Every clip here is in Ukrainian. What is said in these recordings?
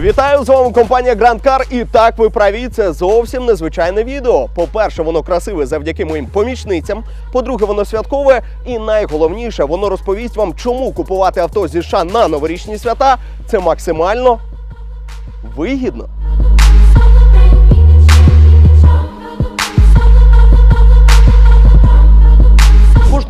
Вітаю з вами компанія Grand Car. І так ви праві, це зовсім незвичайне відео. По-перше, воно красиве завдяки моїм помічницям. По-друге, воно святкове. І найголовніше, воно розповість вам, чому купувати авто зі США на новорічні свята це максимально вигідно.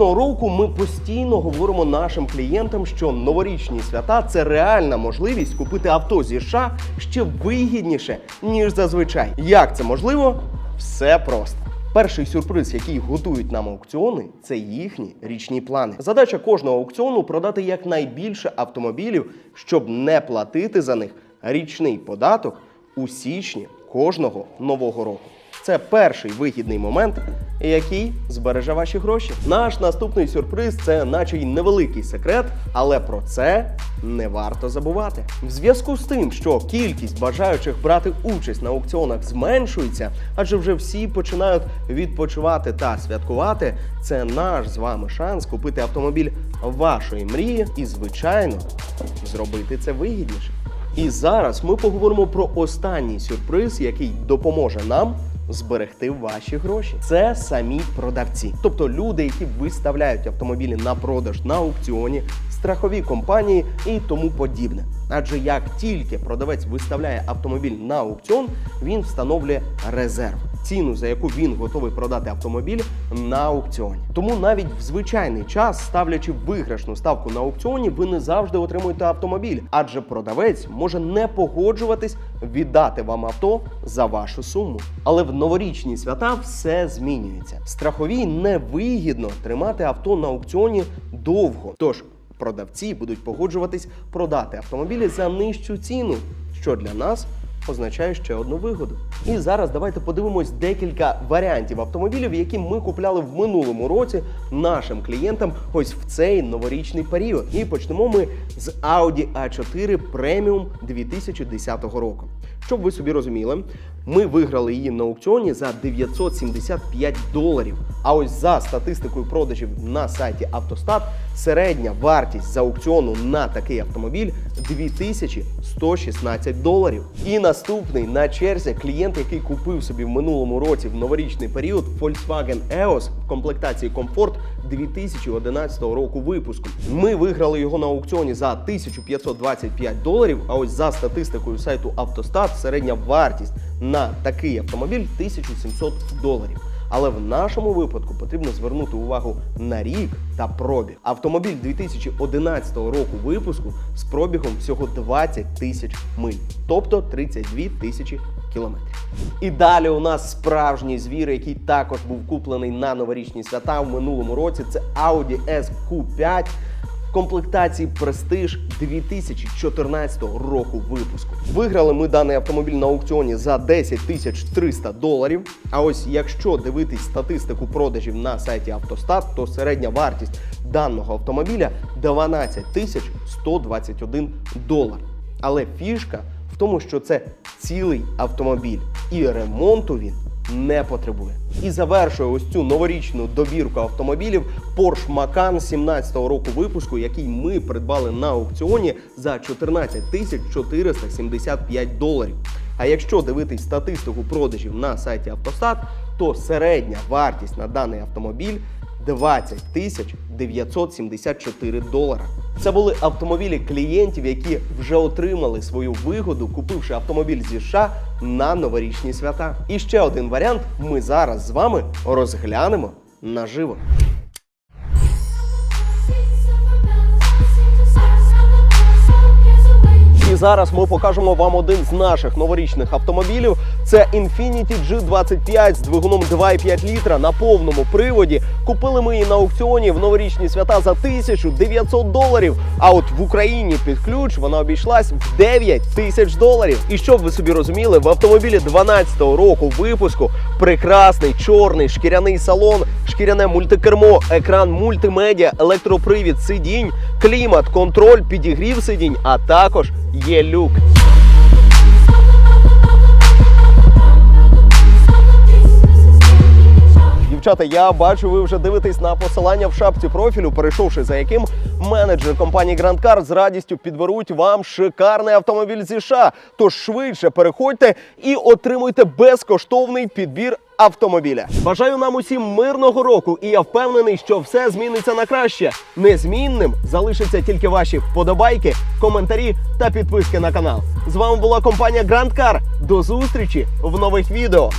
Кожного року ми постійно говоримо нашим клієнтам, що новорічні свята це реальна можливість купити авто зі США ще вигідніше, ніж зазвичай. Як це можливо? Все просто. Перший сюрприз, який готують нам аукціони, це їхні річні плани. Задача кожного аукціону продати якнайбільше автомобілів, щоб не платити за них річний податок у січні кожного нового року. Це перший вигідний момент, який збереже ваші гроші. Наш наступний сюрприз це, наче й невеликий секрет, але про це не варто забувати. В зв'язку з тим, що кількість бажаючих брати участь на аукціонах зменшується, адже вже всі починають відпочивати та святкувати. Це наш з вами шанс купити автомобіль вашої мрії і, звичайно, зробити це вигідніше. І зараз ми поговоримо про останній сюрприз, який допоможе нам зберегти ваші гроші. Це самі продавці, тобто люди, які виставляють автомобілі на продаж на аукціоні, страхові компанії і тому подібне. Адже як тільки продавець виставляє автомобіль на аукціон, він встановлює резерв. Ціну, за яку він готовий продати автомобіль на аукціоні. Тому навіть в звичайний час, ставлячи виграшну ставку на аукціоні, ви не завжди отримуєте автомобіль, адже продавець може не погоджуватись віддати вам авто за вашу суму. Але в новорічні свята все змінюється. Страховій невигідно тримати авто на аукціоні довго. Тож продавці будуть погоджуватись продати автомобілі за нижчу ціну, що для нас означає ще одну вигоду. І зараз давайте подивимось декілька варіантів автомобілів, які ми купляли в минулому році нашим клієнтам ось в цей новорічний період. І почнемо ми з Audi A4 Premium 2010 року. Щоб ви собі розуміли, ми виграли її на аукціоні за 975 доларів. А ось за статистикою продажів на сайті Автостат середня вартість за аукціону на такий автомобіль 2116 доларів. І наступний на черзі клієнт, який купив собі в минулому році в новорічний період Volkswagen EOS комплектації Comfort 2011 року випуску. Ми виграли його на аукціоні за 1525 доларів. А ось за статистикою сайту Автостат середня вартість на такий автомобіль 1700 доларів. Але в нашому випадку потрібно звернути увагу на рік та пробіг. Автомобіль 2011 року випуску з пробігом всього 20 тисяч миль, тобто 32 тисячі кілометрів. І далі у нас справжній звір, який також був куплений на новорічні свята в минулому році. Це Audi SQ5 в комплектації Prestige 2014 року випуску. Виграли ми даний автомобіль на аукціоні за 10 тисяч 300 доларів. А ось якщо дивитись статистику продажів на сайті Автостат, то середня вартість даного автомобіля 12 тисяч 121 долар. Але фішка в тому, що це цілий автомобіль, і ремонту він не потребує. І завершує ось цю новорічну добірку автомобілів Porsche Macan 17-го року випуску, який ми придбали на аукціоні за 14 тисяч 475 доларів. А якщо дивитись статистику продажів на сайті Автостат, то середня вартість на даний автомобіль 20 тисяч 974 долара. Це були автомобілі клієнтів, які вже отримали свою вигоду, купивши автомобіль зі США на новорічні свята. І ще один варіант ми зараз з вами розглянемо наживо. Зараз ми покажемо вам один з наших новорічних автомобілів. Це Infiniti G25 з двигуном 2,5 літра на повному приводі. Купили ми її на аукціоні в новорічні свята за 1900 доларів. А от в Україні під ключ вона обійшлась в 9 тисяч доларів. І щоб ви собі розуміли, в автомобілі 12-го року випуску прекрасний чорний шкіряний салон, шкіряне мультикермо, екран мультимедіа, електропривід сидінь, клімат, контроль, підігрів сидінь, а також є люк. Дівчата, я бачу, ви вже дивитесь на посилання в шапці профілю, перейшовши за яким менеджер компанії Grand Car з радістю підберуть вам шикарний автомобіль зі США. Тож швидше переходьте і отримуйте безкоштовний підбір автомобіля. Бажаю нам усім мирного року, і я впевнений, що все зміниться на краще. Незмінним залишаться тільки ваші вподобайки, коментарі та підписки на канал. З вами була компанія Grand Car. До зустрічі в нових відео.